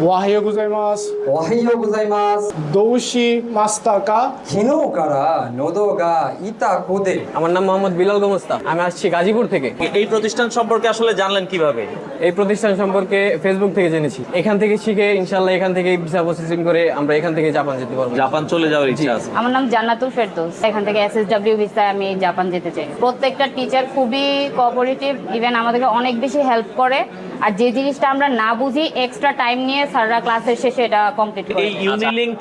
おはようございます。おはようございますどうしましたか昨日から喉が痛くて আমার নাম মোহাম্মদ বিলাল গোমস্তা আমি আসছি গাজীপুর থেকে এই প্রতিষ্ঠান সম্পর্কে আসলে জানলেন কিভাবে এই প্রতিষ্ঠান সম্পর্কে ফেসবুক থেকে জেনেছি এখান থেকে শিখে ইনশাল্লাহ এখান থেকে ভিসা প্রসেসিং করে আমরা এখান থেকে জাপান যেতে পারবো জাপান চলে যাওয়ার ইচ্ছা আছে আমার নাম জান্নাতুল ফেরদৌস এখান থেকে এসএসডব্লিউ ভিসায় আমি জাপান যেতে চাই প্রত্যেকটা টিচার খুবই কোঅপারেটিভ ইভেন আমাদেরকে অনেক বেশি হেল্প করে আর যে জিনিসটা আমরা না বুঝি এক্সট্রা টাইম নিয়ে স্যাররা ক্লাসের শেষে এটা কমপ্লিট করে এই ইউনিলিংক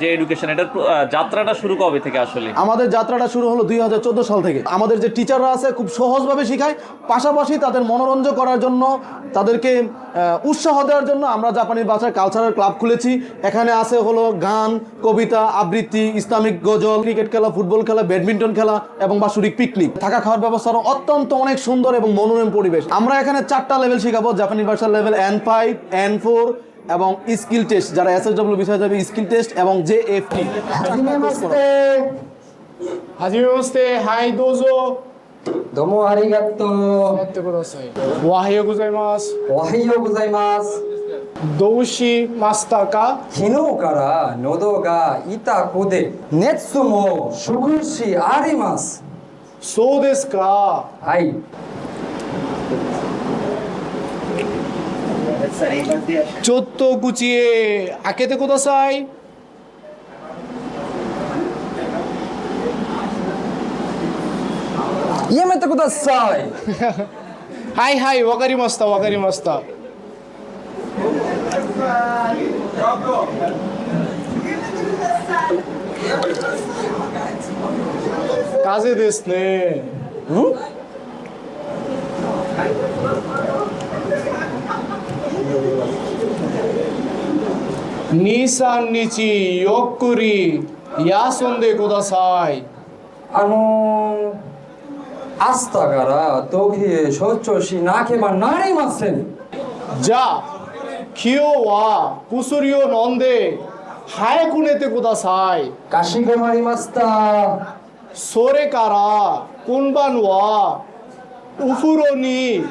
যে এডুকেশন এটার যাত্রাটা শুরু কবে থেকে আসলে? আমাদের যাত্রাটা শুরু হলো দুই হাজার চোদ্দ সাল থেকে। আমাদের যে টিচাররা আছে খুব সহজভাবে শেখায়। পাশাপাশি তাদের মনোরঞ্জন করার জন্য তাদেরকে উৎসাহ দেওয়ার জন্য আমরা জাপানি ভাষার কালচারাল ক্লাব খুলেছি। এখানে আছে হলো গান কবিতা আবৃত্তি ইসলামিক গজল ক্রিকেট খেলা ফুটবল খেলা ব্যাডমিন্টন খেলা এবং বাৎসরিক পিকনিক থাকা খাওয়ার ব্যবস্থা অত্যন্ত অনেক সুন্দর এবং মনোরম পরিবেশ। আমরা এখানে চারটা লেভেল শেখাবো জাপানি ভাষার level N five N four এবং স্কিল টেস্ট যারা এসএসডব্লিউ বিষয় যাবে স্কিল টেস্ট এবং জে এফ টি হাজিমাস্তে হাই দোজো। দমো আরিগাতো ওয়াহিও গুজাইমাস ওয়াহিও গুজাইমাস দৌশি মাস্তাকা। হিনো কারা নোদোগা ইতা কোদে নেৎসুমো সুকুশি আরিমাস সো দেস কা আই ちょっと口開けてください。やめてください。はいはい、わかりました、わかりました。風ですね。うん？23日ゆっくり休んでください。あのー、明日から時計しょっちゅうしなければなりません。じゃあ今日は薬を飲んで早く寝てください。かしこまりました。それから今晩はお風呂に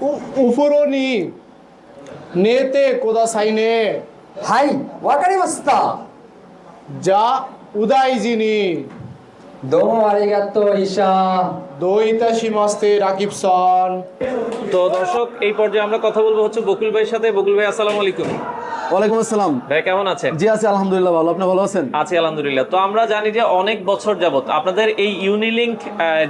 お風呂に寝てくださいね。はいわかりましたじゃあお大事にどうもありがとう医者どういたしましてラキプさん তো দর্শক এই পর্যায়ে আমরা কথা বলবো হচ্ছে বকুল ভাইয়ের সাথে বকুল ভাই আসসালামু আলাইকুম ওয়ালাইকুম আসসালাম। ভাই কেমন আছেন? জি আছি আলহামদুলিল্লাহ ভালো। আপনি ভালো আছেন? আছি আলহামদুলিল্লাহ। তো আমরা জানি যে অনেক বছর যাবত আপনাদের এই ইউনিলিংক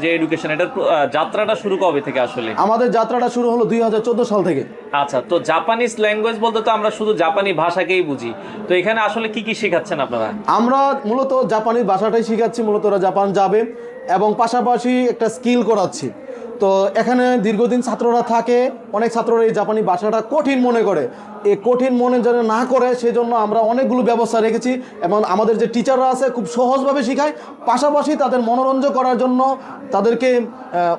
যে এডুকেশন এটার যাত্রাটা শুরু কবে থেকে আসলে? আমাদের যাত্রাটা শুরু হলো দুই হাজার চোদ্দ সাল থেকে। আচ্ছা তো জাপানিজ ল্যাঙ্গুয়েজ বলতে তো আমরা শুধু জাপানি ভাষাকেই বুঝি। তো এখানে আসলে কি কি শেখাচ্ছেন আপনারা? আমরা মূলত জাপানি ভাষাটাই শিখাচ্ছি মূলত ওরা জাপান যাবে এবং পাশাপাশি একটা স্কিল করাচ্ছি। তো এখানে দীর্ঘদিন ছাত্ররা থাকে, অনেক ছাত্ররা এই জাপানি ভাষাটা কঠিন মনে করে। এই কঠিন মনে যেন না করে, সেজন্য আমরা অনেকগুলো ব্যবস্থা রেখেছি এবং আমাদের যে টিচাররা আছে খুব সহজভাবে শেখায়। পাশাপাশি তাদের মনোরঞ্জন করার জন্য, তাদেরকে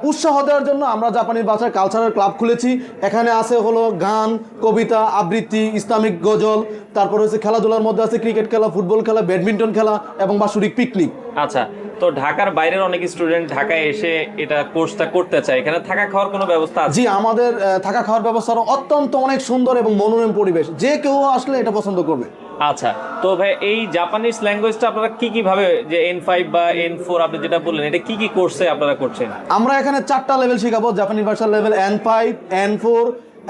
উৎসাহ দেওয়ার জন্য আমরা জাপানি ভাষার কালচারাল ক্লাব খুলেছি। এখানে আছে হলো গান, কবিতা, আবৃত্তি, ইসলামিক গজল, তারপর হচ্ছে খেলাধুলার মধ্যে আছে ক্রিকেট খেলা ফুটবল খেলা ব্যাডমিন্টন খেলা এবং বাৎসরিক পিকনিক আচ্ছা তো ঢাকার বাইরের অনেক স্টুডেন্ট ঢাকায় এসে এটা কোর্সটা করতে চায়। এখানে থাকা খাওয়ার কোনো ব্যবস্থা আছে? জি আমাদের থাকা খাওয়ার ব্যবস্থা অত্যন্ত অনেক সুন্দর এবং মনোরম পরিবেশ। যে কেউ আসলে এটা পছন্দ করবে। আচ্ছা তো ভাই এই জাপানিজ ল্যাঙ্গুয়েজটা আপনারা কি কি ভাবে যে এন ফাইভ বা এন ফোর আপনি যেটা বললেন এটা কি কি কোর্সে আপনারা করছেন? আমরা এখানে চারটা লেভেল শেখাবো জাপানি ভাষার level N five N four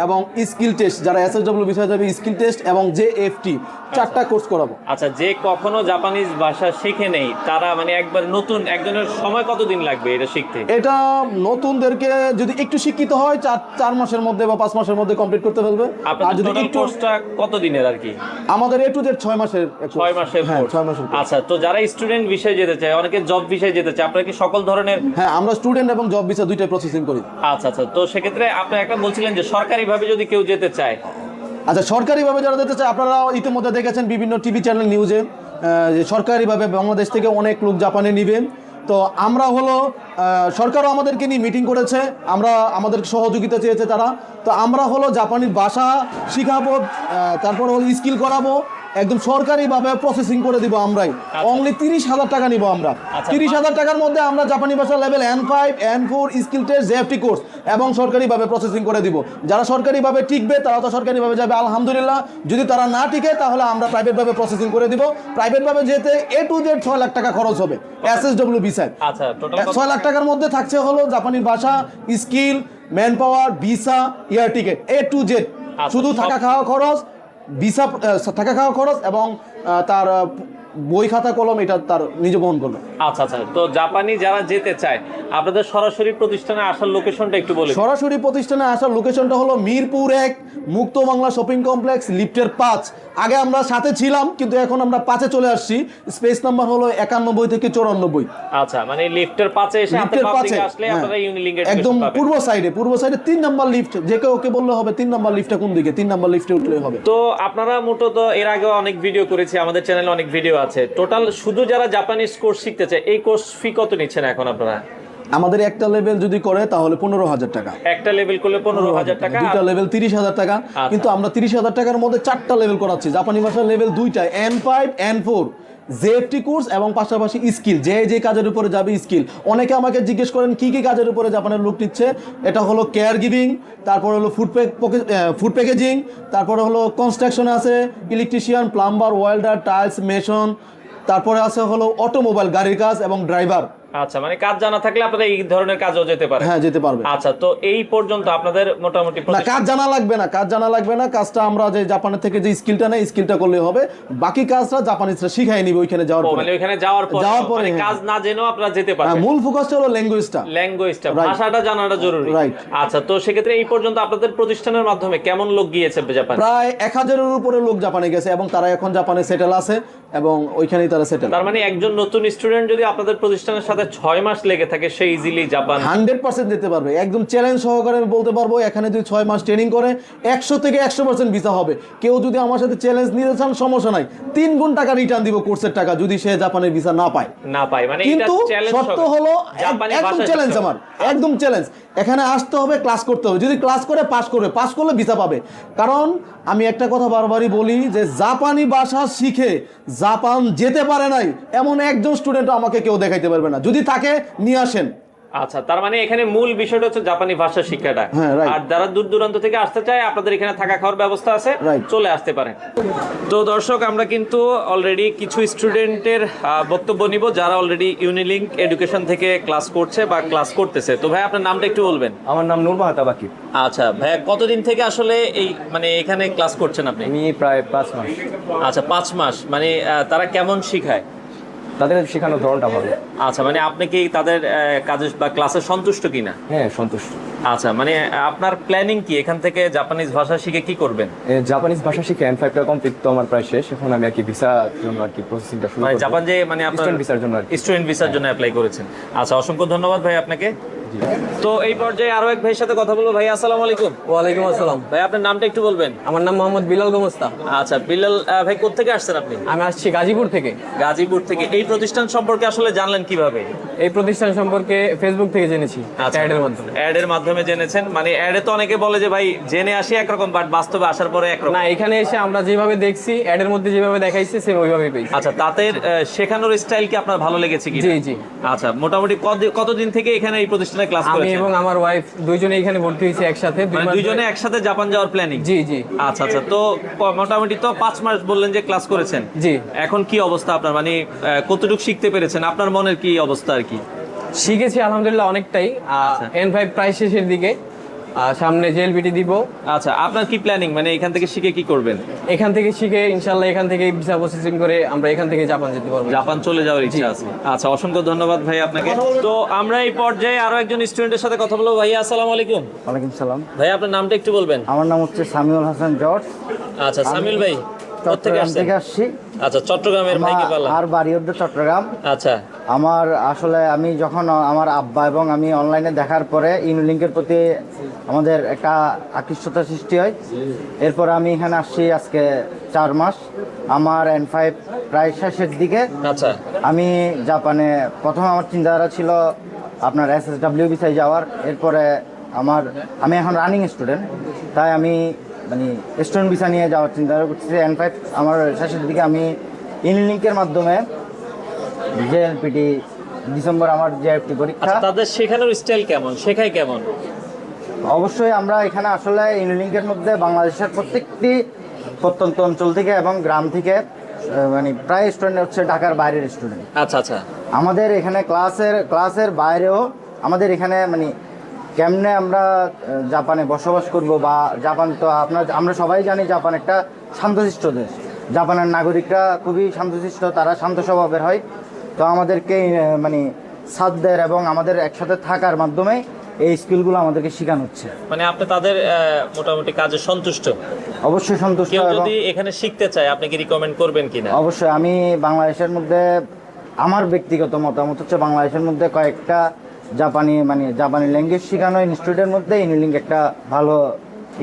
এবং স্কিল টেস্ট যারা এস এস ডব্লিউ বিষয় যাবে স্কিল টেস্ট এবং জে এফ টি চারটা কোর্স করাবো। আচ্ছা যে কখনো জাপানিজ ভাষা শিখে নেই তারা মানে একবার নতুন একজনের সময় কতদিন লাগবে এটা শিখতে? এটা নতুনদেরকে যদি একটু শিক্ষিত হয় চার চার মাসের মধ্যে বা পাঁচ মাসের মধ্যে কমপ্লিট করতে ফেলবে। আর যদি একটু কোর্সটা কত দিনের আর কি? আমাদের এ টু জেড ছয় মাসের ছয়। মাসের হ্যাঁ। ছয় মাসের আচ্ছা তো যারা স্টুডেন্ট বিষয়ে যেতে চায় অনেকে জব বিষয়ে যেতে চায় আপনারা কি সকল ধরনের হ্যাঁ আমরা স্টুডেন্ট এবং জব ভিসা দুইটাই প্রসেসিং করি। আচ্ছা আচ্ছা তো সেক্ষেত্রে আপনি একটা বলছিলেন যে সরকারিভাবে যদি কেউ যেতে চায় আচ্ছা সরকারিভাবে যারা দিতে চায়, আপনারা ইতিমধ্যে দেখেছেন বিভিন্ন টিভি চ্যানেল নিউজে যে সরকারিভাবে বাংলাদেশ থেকে অনেক লোক জাপানে নেবেন। তো আমরা হলো সরকারও আমাদেরকে নিয়ে মিটিং করেছে, আমরা আমাদের সহযোগিতা চেয়েছে তারা। তো আমরা হলো জাপানির ভাষা শিখাবো তারপর হলো স্কিল করাবো একদম সরকারিভাবে প্রসেসিং করে দিব আমরাই। অনলি তিরিশ হাজার টাকা নিব আমরা। আচ্ছা। তিরিশ হাজার টাকার মধ্যে আমরা জাপানি ভাষা level N five N four skill test JFT course এবং সরকারিভাবে প্রসেসিং করে দিব। যারা সরকারিভাবে টিকবে তারা তো সরকারিভাবে যাবে আলহামদুলিল্লাহ। যদি তারা না টিকে তাহলে আমরা প্রাইভেটভাবে প্রসেসিং করে দিব। প্রাইভেটভাবে যেতে এ টু জেড ছয় লাখ টাকা খরচ হবে এস এস ডব্লিউ বিসায় আচ্ছা ছয় লাখ টাকার মধ্যে থাকছে হলো জাপানির ভাষা skill manpower visa air ticket A to Z আচ্ছা, শুধু থাকা খাওয়া খরচ ভিসা থাকা খাওয়া খরচ এবং তার বই খাতা কলম এটা তার নিজে বহন করবে আচ্ছা আচ্ছা। তো জাপানি যারা যেতে চায় আপনাদের সরাসরি প্রতিষ্ঠানে আসার লোকেশনটা একটু বলে সরাসরি প্রতিষ্ঠানে আসার লোকেশনটা হলো মিরপুর এক মুক্ত বাংলা শপিং কমপ্লেক্স লিফটের পাঁচ। আগে আমরা সাথে ছিলাম কিন্তু এখন আমরা পাঁচে চলে আসছি। স্পেস নাম্বার হলো একানব্বই থেকে চৌরানব্বই। আচ্ছা মানে লিফটের পাশে এসে লিফটের আসলে হ্যাঁ। একদম পূর্ব সাইডে পূর্ব সাইডে তিন নাম্বার লিফট যে কেউ ওকে বললে হবে তিন নাম্বার লিফটটা কোন দিকে? তিন নাম্বার লিফটে উঠলে হবে। তো আপনারা মূলত এর আগে অনেক ভিডিও করেছি আমাদের চ্যানেলে অনেক ভিডিও আছে। টোটাল শুধু যারা জাপানিজ কোর্স শিখতে চায় এই কোর্স ফি কত নিচ্ছেন এখন আপনারা? আমাদের একটা লেভেল যদি করে তাহলে পনেরো হাজার টাকা। একটা লেভেল করলে পনেরো হাজার টাকা দুটা লেভেল তিরিশ হাজার টাকা। কিন্তু আমরা তিরিশ হাজার টাকার মধ্যে চারটা লেভেল করাচ্ছি। জাপানি ভাষার লেভেল দুইটা N five N four JFT course এবং পাশাপাশি স্কিল যে যে কাজের উপরে যাবে স্কিল অনেকে আমাকে জিজ্ঞেস করেন, কি কি কাজের উপরে জাপানের লোক নিচ্ছে? এটা হলো কেয়ার গিভিং তারপরে হলো ফুড ফুড প্যাকেজিং তারপরে হলো কনস্ট্রাকশন আছে electrician plumber welder tiles mason তারপরে আছে হলো অটোমোবাইল গাড়ির কাজ এবং ড্রাইভার আচ্ছা মানে কাজ জানা থাকলে আপনারা এই ধরনের কাজও যেতে পারেন হ্যাঁ যেতে পারবে। আচ্ছা তো এই পর্যন্ত আপনাদের মোটামুটি না কাজ জানা লাগবে না কাজ জানা লাগবে না। কাজটা আমরা যে জাপানের থেকে যে স্কিলটা নেই স্কিলটা করলে হবে। বাকি কাজটা জাপানিজরা শিখাই নিবে ওইখানে যাওয়ার পরে। মানে ওইখানে যাওয়ার পর। যাওয়ার পরে, মানে হ্যাঁ। কাজ না জেনেও আপনারা যেতে হ্যাঁ, পারবেন মূল ফোকাসটা হলো ল্যাঙ্গুয়েজটা ল্যাঙ্গুয়েজটা. ভাষাটা জানাটা জরুরি। Right. আচ্ছা তো সেক্ষেত্রে এই পর্যন্ত আপনাদের প্রতিষ্ঠানের মাধ্যমে কেমন লোক গিয়েছে জাপান? প্রায় এক হাজারের উপরে লোক জাপানে গেছে এবং তারা এখন জাপানে সেটেল আছে। এবং ওইখানেই তারা সেটেল তার মানে একজন নতুন স্টুডেন্ট যদি আপনাদের প্রতিষ্ঠানের সাথে ছয় মাস লেগে থাকে সে ইজিলি জাপান হান্ড্রেড পার্সেন্ট দিতে পারবে। একদম চ্যালেঞ্জ সহকারে আমি বলতে পারব এখানে যদি ছয় মাস ট্রেনিং করে একশো থেকে একশো পার্সেন্ট ভিসা হবে। কেউ যদি আমার সাথে চ্যালেঞ্জ নিতে চান সমস্যা নাই। তিন গুণ টাকা রিটার্ন দিব কোর্সের টাকা যদি সে জাপানের ভিসা না পায়। না পায় মানে এটা কিন্তু শর্ত হলো এক- একদম চ্যালেঞ্জ আমার একদম চ্যালেঞ্জ এখানে আসতে হবে ক্লাস করতে হবে। যদি ক্লাস করে পাস করবে পাস করলে ভিসা পাবে। কারণ আমি একটা কথা বারবারই বলি যে জাপানি ভাষা শিখে জাপান যেতে পারে নাই, এমন একজন স্টুডেন্ট আমাকে কেউ দেখাইতে পারবে না। যদি তাকে নিয়ে আসেন। আচ্ছা তার মানে এখানে মূল বিষয়টা হচ্ছে জাপানি ভাষা শিক্ষাটা। হ্যাঁ, আর যারা দূর দূরান্ত থেকে আসতে চায় আপনাদের এখানে থাকা খাওয়ার ব্যবস্থা আছে চলে আসতে পারেন। তো দর্শক আমরা কিন্তু অলরেডি কিছু স্টুডেন্টের বক্তব্য নিব যারা অলরেডি ইউনিলিংক এডুকেশন থেকে ক্লাস করছে বা ক্লাস করতেছে। তো ভাই আপনার নামটা একটু বলবেন। আমার নাম নূর মাহাতা বাকি। আচ্ছা ভাইয়া কতদিন থেকে আসলে এই মানে এখানে ক্লাস করছেন আপনি? আমি প্রায় পাঁচ মাস। আচ্ছা পাঁচ মাস। মানে তারা কেমন শিখায়? তাদের শেখানোর ধরনটা ভালো। আচ্ছা মানে আপনি কি তাদের কাজে বা ক্লাসে সন্তুষ্ট কিনা? হ্যাঁ সন্তুষ্ট। আচ্ছা মানে আপনার প্ল্যানিং কি? এখান থেকে জাপানিজ ভাষা শিখে কি করবেন? জাপানিজ ভাষা শিখে এন ফাইভটা কমপ্লিট তো আমার প্রায় শেষ। এখন আমি আর কি ভিসার জন্য আর কি প্রসেসিংটা শুরু মানে জাপান যে মানে আপনার ভিসার জন্য। স্টুডেন্ট ভিসার জন্য অ্যাপ্লাই করেছেন। আচ্ছা অসংখ্য ধন্যবাদ ভাই আপনাকে। তো এই পর্যায়ে আরও এক ভাইয়ের সাথে কথা বলব। ভাই আসসালামু আলাইকুম। ওয়ালাইকুম আসসালাম। ভাই আপনার নামটা একটু বলবেন। আমার নাম মোহাম্মদ বিলাল গোমস্তা। আচ্ছা বিল্লাল আহ, ভাই কোথেকে আসছেন আপনি? আমি আসছি গাজীপুর থেকে। গাজীপুর থেকে। এই প্রতিষ্ঠান সম্পর্কে আসলে জানলেন কীভাবে? এই প্রতিষ্ঠান সম্পর্কে ফেসবুক থেকে জেনেছি আচ্ছা। অ্যাডের মাধ্যমে। অ্যাডের মাধ্যমে জেনেছেন। মানে অ্যাডে তো অনেকে বলে যে ভাই জেনে আসি একরকম বাট বাস্তবে আসার পরে একরকম। না এখানে এসে আমরা যেভাবে দেখছি অ্যাডের মধ্যে যেভাবে দেখাইছে সেম ওইভাবেই পেয়েছি। আচ্ছা তাদের শেখানোর স্টাইল কি আপনার ভালো লেগেছে কি জি, জি। আচ্ছা মোটামুটি কত- কতদিন থেকে এখানে এই প্রতিষ্ঠানে ক্লাস আমি এবং আমার ওয়াইফ দুইজনে এখানে ভর্তি হয়েছি একসাথে মানে দুইজনে একসাথে জাপান যাওয়ার প্ল্যানিং জি জি। আচ্ছা আচ্ছা তো মোটামুটি তো পাঁচ মাস বললেন যে ক্লাস করেছেন। জি। এখন কি অবস্থা আপনার? মানে কতটুকু শিখতে পেরেছেন? আপনার মনের কি অবস্থা আর কি? শিখেছি আলহামদুলিল্লাহ অনেকটাই। এন ফাইভ প্রায় শেষের দিকে। সামনে জেএলবিটি দিব। আচ্ছা আপনার কি প্ল্যানিং মানে এখান থেকে শিখে কি করবেন? এখান থেকে শিখে ইনশাল্লাহ এখান থেকে ভিসা প্রসেসিং করে আমরা এখান থেকে জাপান যেতে পারব। জাপান চলে যাওয়ার ইচ্ছা আছে। আচ্ছা অসংখ্য ধন্যবাদ ভাই আপনাকে। তো আমরা এই পর্যায়ে আরও একজন স্টুডেন্টের সাথে কথা বলব। ভাইয়া আসসালামু আলাইকুম। ওয়ালাইকুম সালাম। ভাই আপনার নামটা একটু বলবেন। আমার নাম হচ্ছে সামিউল হাসান জর্জ। আচ্ছা সামিল ভাই কোথেকে থেকে আসছেন আচ্ছা চট্টগ্রামের ভাইকে পেলাম আর বাড়ি হচ্ছে চট্টগ্রাম। আচ্ছা। আমার আসলে আমি যখন আমার আব্বা এবং আমি অনলাইনে দেখার পরে ইউনিলিঙ্কের প্রতি আমাদের একটা আকৃষ্টতা সৃষ্টি হয়। এরপর আমি এখানে আসছি আজকে চার মাস। আমার এন ফাইভ প্রায় শেষের দিকে। আচ্ছা। আমি জাপানে প্রথম আমার চিন্তাধারা ছিল আপনার এস এস ডাব্লিউ বিসাই যাওয়ার। এরপরে আমার আমি এখন রানিং স্টুডেন্ট তাই আমি মানে স্টুডেন্ট ভিসা নিয়ে যাওয়ার চিন্তা করতেছি। এন ফাইভ আমার শেষের দিকে আমি ইনলিঙ্কের মাধ্যমে জেএলপিটি ডিসেম্বর আমার জেএফটি পরীক্ষা। আচ্ছা তাদের শেখানোর স্টাইল কেমন? শেখায় কেমন? অবশ্যই আমরা এখানে আসলে ইউনিলিঙ্কের মধ্যে বাংলাদেশের প্রত্যেকটি প্রত্যন্ত অঞ্চল থেকে এবং গ্রাম থেকে মানে প্রায় স্টুডেন্ট হচ্ছে ঢাকার বাইরের স্টুডেন্ট আচ্ছা আচ্ছা। আমাদের এখানে ক্লাসের ক্লাসের বাইরেও আমাদের এখানে মানে কেমনে আমরা জাপানে বসবাস করব বা জাপান তো আপনার আমরা সবাই জানি জাপান একটা শান্তশিষ্ট দেশ। জাপানের নাগরিকরা খুবই শান্তশিষ্ট তারা শান্ত স্বভাবের হয়। তো আমাদেরকে মানে সাধ্যের এবং আমাদের একসাথে থাকার মাধ্যমে এই স্কিলগুলো আমাদেরকে শেখানো হচ্ছে। মানে আপনি তাদের মোটামুটি কাজে সন্তুষ্ট? অবশ্যই সন্তুষ্ট কেউ যদি এখানে শিখতে চায় আপনি কি রিকমেন্ড করবেন কিনা? অবশ্যই আমি বাংলাদেশের মধ্যে আমার ব্যক্তিগত মতামত হচ্ছে বাংলাদেশের মধ্যে কয়েকটা জাপানি মানে জাপানি ল্যাঙ্গুয়েজ শেখানো ইনস্টিটিউটের মধ্যে ইউনিলিঙ্ক একটা ভালো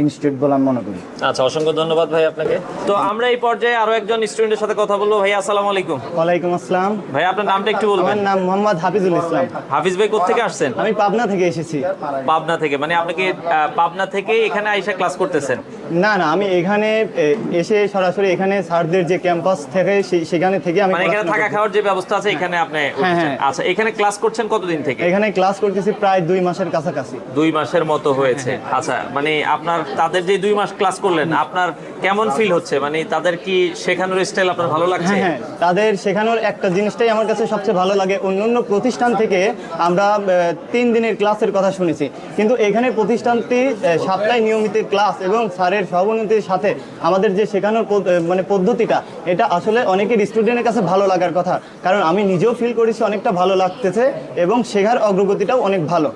ইনস্টিটিউট বলে আমি মনে করি। আচ্ছা অসংখ্য ধন্যবাদ ভাই আপনাকে। তো আমরা এই পর্যায়ে আরও একজন স্টুডেন্টের সাথে কথা বলব। ভাই আসসালামু আলাইকুম। ওয়ালাইকুম আসসালাম। ভাই আপনার নামটা একটু আমার বলবেন নাম মোহাম্মদ হাফিজুল ইসলাম। হাফিজ ভাই কোথেকে আসছেন? আমি পাবনা থেকে এসেছি। পাবনা থেকে মানে আপনাকে পাবনা থেকে এখানে আইসা ক্লাস করতেছেন? না না আমি এখানে এসে সরাসরি এখানে স্যারদের যে ক্যাম্পাস থেকে সেখানে থেকে আমি মানে এখানে থাকা খাওয়ার যে ব্যবস্থা আছে এখানে আপনি হ্যাঁ। আচ্ছা এখানে ক্লাস করছেন কতদিন থেকে? এখানে ক্লাস করতেছি প্রায় দুই মাসের কাছাকাছি। দুই মাসের মতো হয়েছে। আচ্ছা মানে আপনার তাদের যে দুই মাস ক্লাস করলেন আপনার কেমন ফিল হচ্ছে? মানে তাদের কি শেখানোর স্টাইল আপনার ভালো লাগছে? হ্যাঁ হ্যাঁ তাদের শেখানোর একটা জিনিসটাই আমার কাছে সবচেয়ে ভালো লাগে। অন্য অন্য প্রতিষ্ঠান থেকে আমরা তিন দিনের ক্লাসের কথা শুনেছি। কিন্তু এখানে প্রতিষ্ঠানটি সাপ্তাহে নিয়মিত ক্লাস এবং স্যারের সহাবনতির সাথে আমাদের যে শেখানোর মানে পদ্ধতিটা, এটা আসলে অনেকের স্টুডেন্টের কাছে ভালো লাগার কথা। কারণ আমি নিজেও ফিল করেছি অনেকটা ভালো লাগতেছে এবং শেখার অগ্রগতিটাও অনেক ভালো।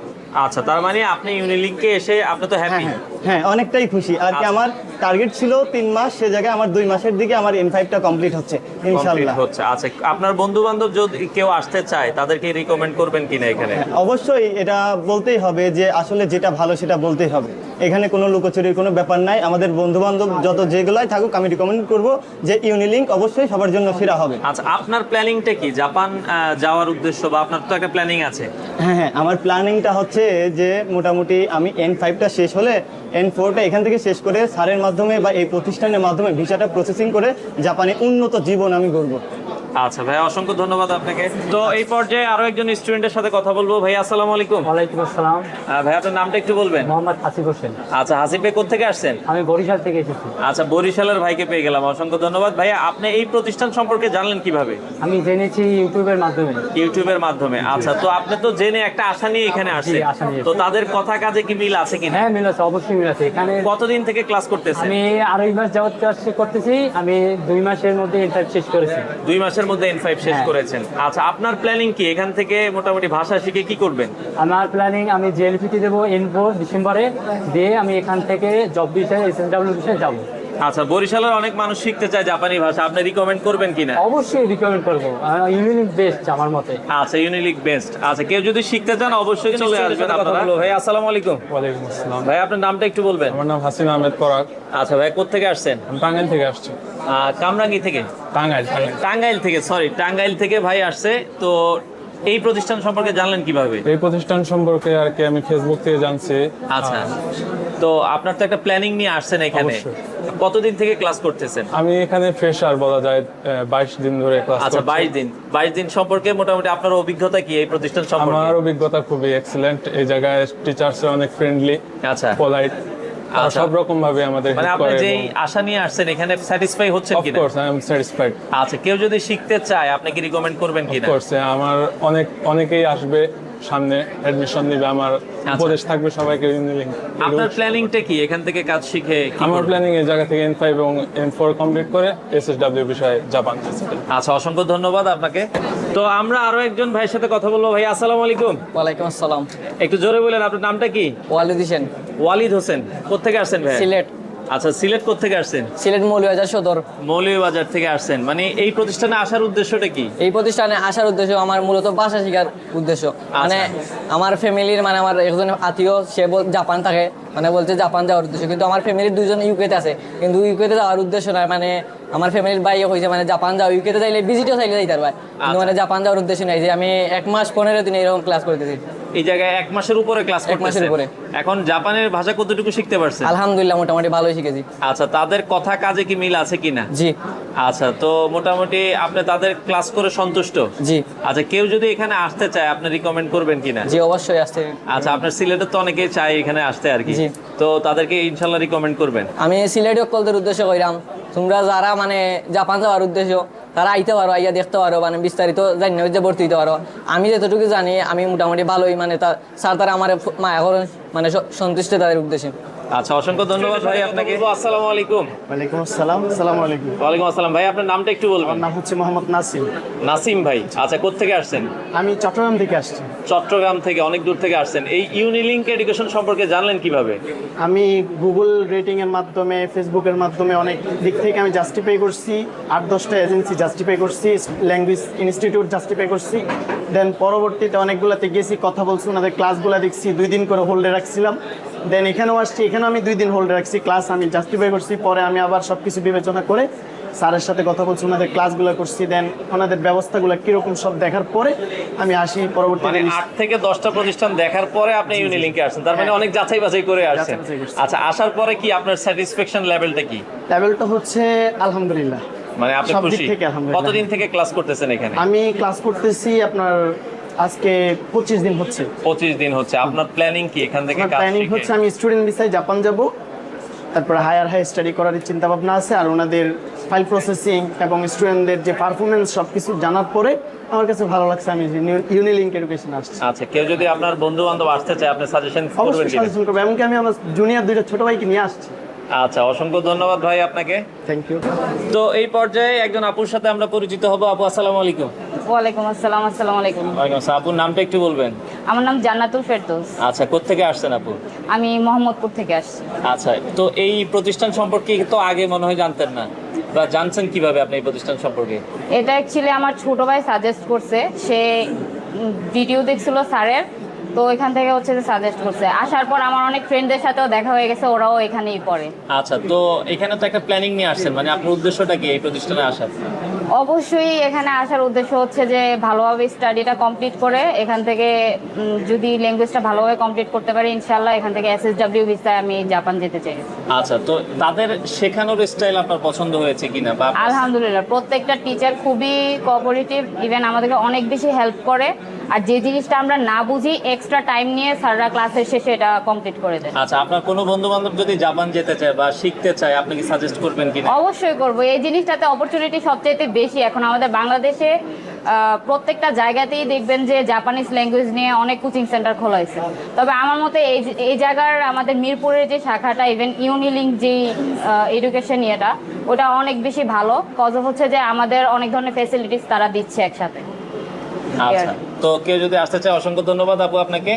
আচ্ছা তার মানে আপনি ইউনিলিংকে এসে আপনি তো হ্যাঁ হ্যাপি হ্যাঁ হ্যাঁ অনেকটাই খুশি। আর কি আচ্ছা। আমার টার্গেট ছিল তিন মাস সে জায়গায় আমার দুই মাসের দিকে আমার এন ফাইভটা কমপ্লিট হচ্ছে ইনশাল্লাহ হচ্ছে। আচ্ছা আপনার বন্ধু বান্ধব যদি কেউ আসতে চায় তাদেরকে রিকমেন্ড করবেন কিনা এখানে? অবশ্যই এটা বলতেই হবে যে আসলে যেটা ভালো সেটা বলতেই হবে। এখানে কোনো লুকোচুরির কোনো ব্যাপার নাই। আমাদের বন্ধু বান্ধব যত যেগুলাই থাকুক আমি রিকমেন্ড করব যে ইউনিলিঙ্ক অবশ্যই সবার জন্য সেরা হবে। আচ্ছা আপনার প্ল্যানিংটা কি? জাপান যাওয়ার উদ্দেশ্য বা আপনার তো একটা প্ল্যানিং আছে। হ্যাঁ হ্যাঁ আমার প্ল্যানিংটা হচ্ছে যে মোটামুটি আমি এন ফাইভটা শেষ হলে এন ফোরটা এখান থেকে শেষ করে সারের মাধ্যমে বা এই প্রতিষ্ঠানের মাধ্যমে ভিসাটা প্রসেসিং করে জাপানে উন্নত জীবন আমি গড়ব। আচ্ছা ভাই অসংখ্য ধন্যবাদ আপনাকে। তো এই পর্যায়ে আরও একজন স্টুডেন্টের সাথে কথা বলব। ভাই আসসালামু আলাইকুম। ওয়ালাইকুম আসসালাম। ভাই আপনার নামটা একটু বলবেন। মোহাম্মদ হাসিব হোসেন। আচ্ছা হাসিব ভাই কোথেকে আসছেন? আমি বরিশাল থেকে এসেছি। আচ্ছা বরিশালের ভাইকে পেয়ে গেলাম অসংখ্য ধন্যবাদ। ভাইয়া আপনি এই প্রতিষ্ঠান সম্পর্কে জানলেন কীভাবে? আমি জেনেছি ইউটিউবের মাধ্যমে। ইউটিউবের মাধ্যমে। আচ্ছা তো আপনি তো জেনে একটা আশা নিয়ে এখানে আসছেন। আশা নিয়ে তো তাদের কথা কাজে কি মিল আছে কিনা? হ্যাঁ মিল আছে অবশ্যই মিল আছে। এখানে কতদিন থেকে ক্লাস করতেছেন? আমি আড়াই মাস যাবত ক্লাস করতেছি। আমি দুই মাসের মধ্যে ইন্টার শেষ করেছি। দুই মাসের মধ্যে এন ফাইভ শেষ হ্যাঁ। করেছেন। আচ্ছা আপনার প্ল্যানিং কি? এখান থেকে মোটামুটি ভাষা শিখে কি করবেন? আমার প্ল্যানিং আমি জেএলপিটি দেবো এন ফোর ডিসেম্বরে দিয়ে আমি এখান থেকে জব বিষয়ে এস এস ডাব্লিউ বিষয়ে যাব। আচ্ছা বরিশালের অনেক মানুষ শিখতে চায় জাপানি ভাষা। আপনি রিকমেন্ড করবেন কিনা? অবশ্যই রিকমেন্ড করব। ইউনিক বেস্ট আমার মতে। আচ্ছা ইউনিলিক বেস্ট আচ্ছা কেউ যদি শিখতে চান অবশ্যই চলে আসবেন আপনারা। ভাই আসসালামু আলাইকুম। ওয়ালাইকুম আসসালাম। ভাই আপনার নামটা একটু বলবেন। আমার নাম হাসিন আহমেদ পরাগ আচ্ছা ভাই কোথেকে আসছেন? আমি টাঙ্গাইল থেকে আসছি। কামরাঙ্গি থেকে? টাঙ্গাইল টাঙ্গাইল। থেকে সরি টাঙ্গাইল থেকে ভাই আসছে। তো এই প্রতিষ্ঠান সম্পর্কে জানলেন কীভাবে? এই প্রতিষ্ঠান সম্পর্কে আর কি আমি ফেসবুক থেকে জানছি। আচ্ছা তো আপনার তো একটা প্ল্যানিং নিয়ে আসছেন এখানে। কতদিন থেকে ক্লাস করতেছেন? আমি এখানে ফ্রেশার বলা যায় বাইশ দিন ধরে ক্লাস আচ্ছা বাইশ দিন। বাইশ দিন সম্পর্কে মোটামুটি আপনার অভিজ্ঞতা কি এই প্রতিষ্ঠান সম্পর্কে? আমার অভিজ্ঞতা খুবই এক্সিলেন্ট এই জায়গায় টিচার্স অনেক ফ্রেন্ডলি আচ্ছা। পোলাইট আচ্ছা। সব রকম ভাবে আমাদের মানে আপনি যেই আশা নিয়ে আসছেন এখানে স্যাটিসফাই হচ্ছেন কিনা? অফকোর্স আই এম স্যাটিসফাইড আচ্ছা কেউ যদি শিখতে চায় আপনি কি রিকমেন্ড করবেন কিনা? অফকোর্স আমার অনেক অনেকেই আসবে সামনে অ্যাডমিশন নিবে আমার আচ্ছা। উপদেশ থাকবে সবাইকে ইউনিলিঙ্ক আপনার প্ল্যানিংটা কি? এখান থেকে কাজ শিখে আমার প্ল্যানিং এই জায়গা থেকে এন ফাইভ এবং এন ফোর কমপ্লিট করে এস এস ডাব্লিউ বিষয়ে জাপান আচ্ছা অসংখ্য ধন্যবাদ আপনাকে। তো আমরা আরও একজন ভাইয়ের সাথে কথা বলব। ভাই আসসালামু আলাইকুম। ওয়ালাইকুম আসসালাম। একটু জোরে বলেন আপনার নামটা কি? ওয়ালিদ হোসেন। ওয়ালিদ হোসেন। কোথেকে আসছেন ভাই সিলেট। আচ্ছা সিলেট থেকে আসছেন? সিলেট মৌলবাজার সদর। মৌলভীবাজার থেকে আসছেন। মানে এই প্রতিষ্ঠানে আসার উদ্দেশ্যটা কি? এই প্রতিষ্ঠানে আসার উদ্দেশ্য আমার মূলত ভাষা শেখার উদ্দেশ্য। মানে আমার ফ্যামিলির মানে আমার একজন আত্মীয় সে জাপান থাকে মানে বলছে জাপান যাওয়ার উদ্দেশ্য। কিন্তু আমার ফ্যামিলির দুজন ইউকেতে আছে। কিন্তু ইউকেতে যাওয়ার উদ্দেশ্য নয় মানে আমার ফ্যামিলির বাইরে হয়েছে মানে জাপান যাও ইউকেতে যাইলে ভিজিটও চাইলে যাইতে পারবে কিন্তু মানে জাপান যাওয়ার উদ্দেশ্য নাই যে আমি এক মাস পনেরো দিন এরকম ক্লাস করতেছি। এই জায়গায় এক মাসের উপরে ক্লাস এক মাসের উপরে। এখন জাপানের ভাষা কতটুকু শিখতে পারছেন আলহামদুলিল্লাহ মোটামুটি ভালোই শিখেছি। আচ্ছা তাদের কথা কাজে কি মিল আছে কিনা? জি। আচ্ছা তো মোটামুটি আপনি তাদের ক্লাস করে সন্তুষ্ট? জি। আচ্ছা কেউ যদি এখানে আসতে চায় আপনি রিকমেন্ড করবেন কিনা? জি অবশ্যই আসতে। আচ্ছা আপনার সিলেটে তো অনেকেই চায় এখানে আসতে আর কি। জি। তো তাদেরকে ইনশাল্লাহ রিকমেন্ড করবেন। আমি সিলেটি অকলদের উদ্দেশ্য কইরাম তোমরা যারা মানে জাপান যাওয়ার উদ্দেশ্য। তারা আইতে পারো আইয়া দেখতে পারো মানে বিস্তারিত জানি যে ভর্তি হইতে পারো। আমি যতটুকু জানি আমি মোটামুটি ভালোই মানে তা স্যার তারা আমার মায়া করেন মানে সন্তুষ্ট তাদের উদ্দেশ্যে। আচ্ছা অসংখ্য ধন্যবাদ ভাই আপনাকে। আসসালামু আলাইকুম। ওয়ালাইকুম আসসালাম আসসালামু আলাইকুম। ওয়ালাইকুম আসসালাম ভাই আপনার নামটা একটু বলবেন। নাম হচ্ছে মোহাম্মদ নাসিম। নাসিম ভাই আচ্ছা কোথা কোত্থেকে আসছেন? আমি চট্টগ্রাম থেকে আসছি। চট্টগ্রাম থেকে অনেক দূর থেকে আসছেন। এই ইউনিলিংক এডুকেশন সম্পর্কে জানলেন কীভাবে? আমি গুগল রেটিং এর মাধ্যমে ফেসবুকের মাধ্যমে অনেক দিক থেকে আমি জাস্টিফাই করছি। আট দশটা এজেন্সি জাস্টিফাই করছি ল্যাঙ্গুয়েজ ইনস্টিটিউট জাস্টিফাই করছি। দেন পরবর্তীতে অনেকগুলোতে গেছি কথা বলছি ওনাদের ক্লাসগুলো দেখছি দুই দিন করে হোল্ডে রাখছিলাম। দেন এখানেও আসছি এখানেও আমি দুই দিন হোল্ডে রাখছি ক্লাস আমি জাস্টিফাই করছি পরে আমি আবার সব কিছু বিবেচনা করে স্যারের সাথে কথা বলছি ওনাদের ক্লাসগুলো করছি। দেন ওনাদের ব্যবস্থাগুলো কীরকম সব দেখার পরে আমি আসি মানে পরবর্তীতে আট থেকে দশটা প্রতিষ্ঠান দেখার পরে আপনি ইউনিলিংকে আসছেন তার মানে অনেক যাচাই বাছাই করে আসছেন আচ্ছা আসার পরে কি আপনার স্যাটিসফ্যাকশন লেভেলটা কি? লেভেলটা হচ্ছে আলহামদুলিল্লাহ। মানে আপনি খুশি। কতদিন থেকে ক্লাস করতেছেন এখানে? আমি ক্লাস করতেছি আপনার আজকে পঁচিশ দিন হচ্ছে। পঁচিশ দিন হচ্ছে। আপনার প্ল্যানিং কি? এখান থেকে প্ল্যানিং হচ্ছে আমি স্টুডেন্ট ভিসায় জাপান যাব। তারপরে হায়ার হাই স্টাডি করার চিন্তা ভাবনা আছে আর ওনাদের ফাইল প্রসেসিং এবং স্টুডেন্টদের যে পারফরমেন্স সব কিছু জানার পরে আমার কাছে ভালো লাগছে আমি ইউনিলিঙ্ক এডুকেশন আসছি। আচ্ছা কেউ যদি আপনার বন্ধু বান্ধব আসতে চায় আপনি সাজেশন করবেন অবশ্যই সাজেশন করব। এমনকি আমি আমার জুনিয়র দুইটা ছোট ভাইকে নিয়ে আসছি। আচ্ছা অসংখ্য ধন্যবাদ ভাই আপনাকে। থ্যাংক ইউ তো এই পর্যায়ে একজন আপুর সাথে আমরা পরিচিত হব। আপু আসসালামু আলাইকুম। ওয়ালাইকুম আসসালাম আসসালামু আলাইকুম। ওয়ালাইকুম আসসালাম। আপুর নামটা একটু বলবেন। আমার নাম জান্নাতুল ফেরদৌস। আচ্ছা কোত্থেকে আসছেন আপু? আমি মোহাম্মদপুর থেকে আসছি। আচ্ছা তো এই প্রতিষ্ঠান সম্পর্কে তো আগে মনে হয় জানতেন না। বা জানছেন কীভাবে আপনি এই প্রতিষ্ঠান সম্পর্কে? এটা অ্যাকচুয়ালি আমার ছোট ভাই সাজেস্ট করছে। সে ভিডিও দেখছিল স্যারের। তো এখান থেকে হচ্ছে যে সাজেস্ট করছে। আসার পর আমার অনেক ফ্রেন্ডদের সাথেও দেখা হয়ে গেছে ওরাও এখানেই পড়ে। আচ্ছা তো এখানে তো একটা প্ল্যানিং নিয়ে আসছেন মানে আপনার উদ্দেশ্যটা কি এই প্রতিষ্ঠানে আসার? অবশ্যই এখানে আসার উদ্দেশ্য হচ্ছে যে ভালোভাবে স্টাডিটা কমপ্লিট করে এখান থেকে যদি ল্যাঙ্গুয়েজটা ভালোভাবে কমপ্লিট করতে পারি ইনশাল্লাহ এখান থেকে এস এস ডাব্লিউ ভিসায় আমি জাপান যেতে চাই। আচ্ছা তো তাদের শেখানোর স্টাইল আপনার পছন্দ হয়েছে কিনা বা আলহামদুলিল্লাহ প্রত্যেকটা টিচার খুবই কোঅপারেটিভ ইভেন আমাদেরকে অনেক বেশি হেল্প করে। আর যে জিনিসটা আমরা না বুঝি এক্সট্রা টাইম নিয়ে স্যাররা ক্লাসের শেষে এটা কমপ্লিট করে দেয়। আচ্ছা আপনার কোনো বন্ধু বান্ধব যদি জাপান যেতে চায় বা শিখতে চায় আপনি কি সাজেস্ট করবেন কিনা? অবশ্যই করব। এই জিনিসটাতে অপরচুনিটি সবচেয়ে বেশি। এখন আমাদের বাংলাদেশে প্রত্যেকটা জায়গাতেই দেখবেন যে জাপানিজ ল্যাঙ্গুয়েজ নিয়ে অনেক কোচিং সেন্টার খোলা হয়েছে। তবে আমার মতে এই এই জায়গার আমাদের মিরপুরের যে শাখাটা ইভেন ইউনিলিঙ্ক যে এডুকেশন ইয়েটা ওটা অনেক বেশি ভালো। কজ হচ্ছে যে আমাদের অনেক ধরনের ফেসিলিটিস তারা দিচ্ছে একসাথে। আচ্ছা। তো কেউ যদি আসতে চায় অসংখ্য ধন্যবাদ আপু আপনাকে।